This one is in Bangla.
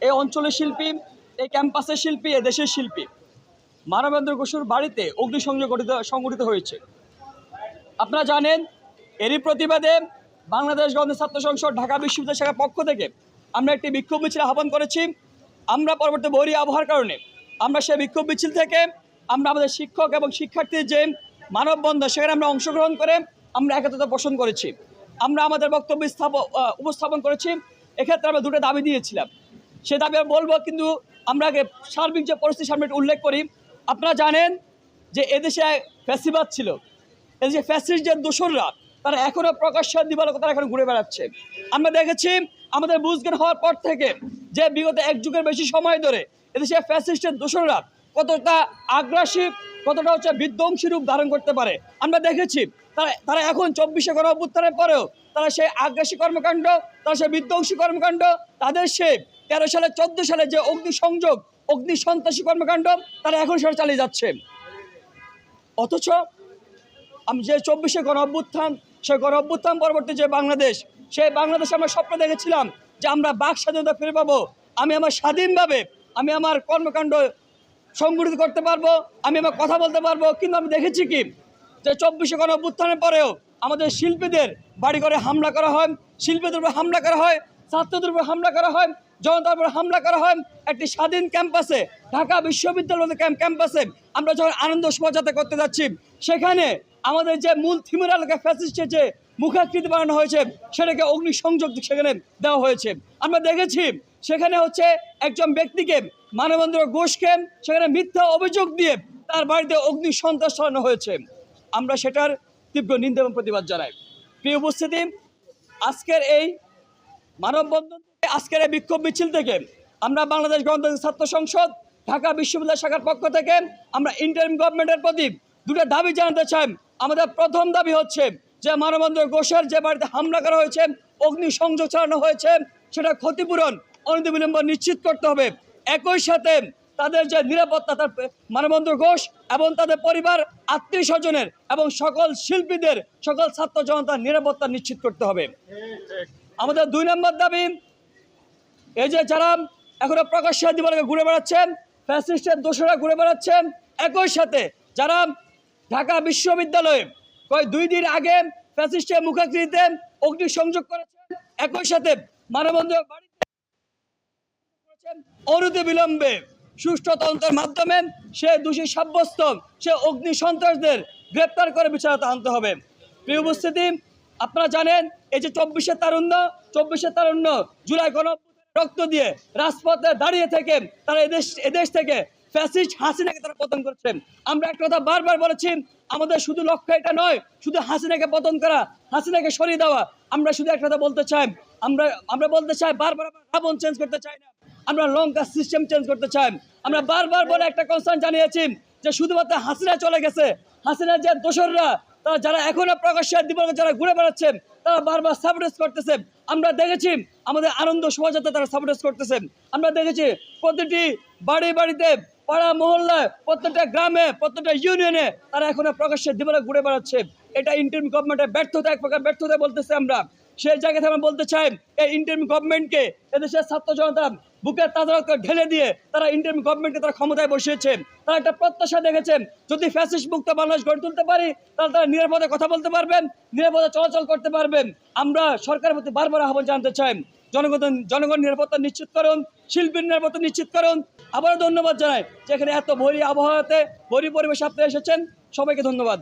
এই অঞ্চলের শিল্পী, এই ক্যাম্পাসের শিল্পী দেশের শিল্পী। মানবেন্দ্র ঘোষের বাড়িতে অগ্নিসংযোগ গঠিত সংগঠিত হয়েছে। আপনারা জানেন, এরই প্রতিবাদে বাংলাদেশ গণতন্ত্র ছাত্র সংসদ ঢাকা বিশ্ববিদ্যালয় শাখার পক্ষ থেকে আমরা একটি বিক্ষোভ মিছিল আহ্বান করেছি। আমরা পরবর্তী বৈরী আবহাওয়ার কারণে আমরা সেই বিক্ষোভ মিছিল থেকে আমরা আমাদের শিক্ষক এবং শিক্ষার্থীর যে মানববন্ধন, সেখানে আমরা অংশগ্রহণ করে আমরা একত্রতা পোষণ করেছি। আমরা আমাদের বক্তব্য স্থাপ- উপস্থাপন করেছি। এক্ষেত্রে আমরা দুটো দাবি দিয়েছিলাম। সে দাবি আমি বলব, কিন্তু আমরা সার্বিক যে পরিস্থিতি সামনে উল্লেখ করি। আপনারা জানেন যে এদেশে ফ্যাসিবাদ ছিল। এদেশে ফ্যাসিস্ট যে দোসররা, তারা এখনও প্রকাশ্য দিবালক তারা এখন ঘুরে বেড়াচ্ছে। আমরা দেখেছি আমাদের বুঝজ্ঞান হওয়ার পর থেকে যে বিগত এক যুগের বেশি সময় ধরে এদেশে ফ্যাসিস্টের দোসররা কতটা আগ্রাসী, কতটা হচ্ছে বিধ্বংসী রূপ ধারণ করতে পারে। আমরা দেখেছি তারা তারা এখন চব্বিশে গণ অভ্যুত্থানের পরেও তারা সেই আগ্রাসী কর্মকাণ্ড, তারা সেই বিধ্বংসী কর্মকাণ্ড, তাদের সে তেরো সালে, চোদ্দ সালে যে অগ্নি সংযোগ অগ্নি সন্ত্রাসী কর্মকাণ্ড, তারা এখন সেটা চালিয়ে যাচ্ছে। অথচ আমি যে চব্বিশে গণ অভ্যুত্থান সেই গণ অভ্যুত্থান পরবর্তী যে বাংলাদেশ সেই বাংলাদেশে আমরা স্বপ্ন দেখেছিলাম যে আমরা বাক স্বাধীনতা ফিরে পাবো। আমি আমার স্বাধীনভাবে আমি আমার কর্মকাণ্ড সংগঠিত করতে পারব, আমি আমার কথা বলতে পারব, কিন্তু আমি দেখেছি কি? যে চব্বিশে গণ অভ্যুত্থানের পরেও আমাদের শিল্পীদের বাড়ি ঘরে হামলা করা হয়, শিল্পীদের উপর হামলা করা হয়, ছাত্রদের উপর হামলা করা হয় জনতার উপর হামলা করা হয় একটি স্বাধীন ক্যাম্পাসে, ঢাকা বিশ্ববিদ্যালয় ক্যাম্প ক্যাম্পাসে, আমরা যখন আনন্দ শোভাযাত্রা করতে যাচ্ছি, সেখানে আমাদের যে মূল থিমের এলাকা ফ্যাসিস্টের যে মুখাকৃতি বানানো হয়েছে, সেটাকে অগ্নিসংযোগ সেখানে দেওয়া হয়েছে। আমরা দেখেছি, সেখানে হচ্ছে একজন ব্যক্তিকে মানবেন্দ্র ঘোষকে সেখানে মিথ্যা অভিযোগ দিয়ে তার বাড়িতে অগ্নি সন্ত্রাস চালানো হয়েছে। আমরা সেটার তীব্র নিন্দা এবং প্রতিবাদ জানাই। প্রিয় উপস্থিতি, আজকের এই মানববন্ধন আজকের এই বিক্ষোভ মিছিল থেকে আমরা বাংলাদেশ গণতান্ত্রিক ছাত্র সংসদ, ঢাকা বিশ্ববিদ্যালয় শাখার পক্ষ থেকে আমরা ইন্টারিম গভর্নমেন্টের প্রতি দুটো দাবি জানাতে চাই। আমাদের প্রথম দাবি হচ্ছে যে মানববন্ধন ঘোষের যে বাড়িতে হামলা করা হয়েছে, অগ্নি সংযোগ চালানো হয়েছে, সেটা ক্ষতিপূরণ অনতিবিলম্ব নিশ্চিত করতে হবে। একই সাথে তাদের যে নিরাপত্তা, তার মানববন্ধন ঘোষ এবং তাদের পরিবার, আত্মীয় স্বজনের এবং সকল শিল্পীদের, সকল ছাত্র জনতার নিরাপত্তা নিশ্চিত করতে হবে। আমাদের দুই নম্বর দাবি এই যে যারা এখনও প্রকাশ্যে দিবালকে ঘুরে বেড়াচ্ছেন ফ্যাসিস্টের দোষরা ঘুরে বেড়াচ্ছেন, একই সাথে যারা ঢাকা বিশ্ববিদ্যালয়ে কয় দুই দিন আগে ফ্যাসিস্টের মুখাকৃতিতে অগ্নি সংযোগ করেছেন, একই সাথে মানববন্ধন বাড়িতে অনতি বিলম্বে সুষ্ঠু তদন্তের মাধ্যমে সে দোষী সাব্যস্ত, সে অগ্নি সন্ত্রাসদের গ্রেপ্তার করে বিচারতে আনতে হবে। প্রিয় উপস্থিতি, আপনারা জানেন, এই যে চব্বিশে তারুণ্য চব্বিশে তারুণ্য জুলাই গণ রক্ত দিয়ে রাজপথে দাঁড়িয়ে থেকে তারা এদেশ এদেশ থেকে ফ্যাসিস্ট হাসিনাকে তারা পতন করছেন। আমরা একটা কথা বারবার বলেছি, আমাদের শুধু লক্ষ্য এটা নয়, শুধু হাসিনাকে পতন করা, হাসিনাকে সরিয়ে দেওয়া। আমরা শুধু একটা কথা বলতে চাই, আমরা আমরা বলতে চাই বারবার আমরা রাবণ চেঞ্জ করতে চাই না, আমরা লঙ্কা সিস্টেম চেঞ্জ করতে চাই। আমরা বারবার বলে একটা কনসার্ন জানিয়েছি যে শুধুমাত্র হাসিনা চলে গেছে, হাসিনার যে দোসররা, তারা যারা এখনও প্রকাশ্যে দিবসে যারা ঘুরে বেড়াচ্ছেন, তারা বারবার সাবডেস করতেছে। আমরা দেখেছি আমাদের আনন্দ শোভাযাত্রা তারা সাপোর্টেস করতেছেন আমরা দেখেছি প্রতিটি বাড়ি বাড়িতে, পাড়া মহল্লায়, প্রত্যেকটা গ্রামে, প্রত্যেকটা ইউনিয়নে তারা এখন প্রকাশ্যে দিবেলা ঘুরে বেড়াচ্ছে। এটা ইন্টারিম গভর্নমেন্টের ব্যর্থতা, এক প্রকার ব্যর্থতা বলতেছে আমরা। সেই জায়গা থেকে আমরা বলতে চাই, এই ইন্টারিম গভর্নমেন্টকে এদেশের ছাত্র জনতা বুকের রক্ত ঢেলে দিয়ে তারা ইন্টারিম গভর্নমেন্টকে তারা ক্ষমতায় বসিয়েছে। তারা একটা প্রত্যাশা দেখেছেন, যদি ফ্যাসিস্ট মুক্ত বাংলাদেশ গড়ে তুলতে পারি, তাহলে তারা নিরাপদে কথা বলতে পারবেন, নিরাপদে চলাচল করতে পারবেন। আমরা সরকারের প্রতি বারবার আহ্বান জানাতে চাই, জনগণ জনগণ নিরাপত্তা নিশ্চিত করুন, শিল্পীর নিরাপত্তা নিশ্চিত করুন। আবারও ধন্যবাদ জানাই, যেখানে এত ভরি আবহাওয়াতে ভরি পরিবেশ আপনি এসেছেন, সবাইকে ধন্যবাদ।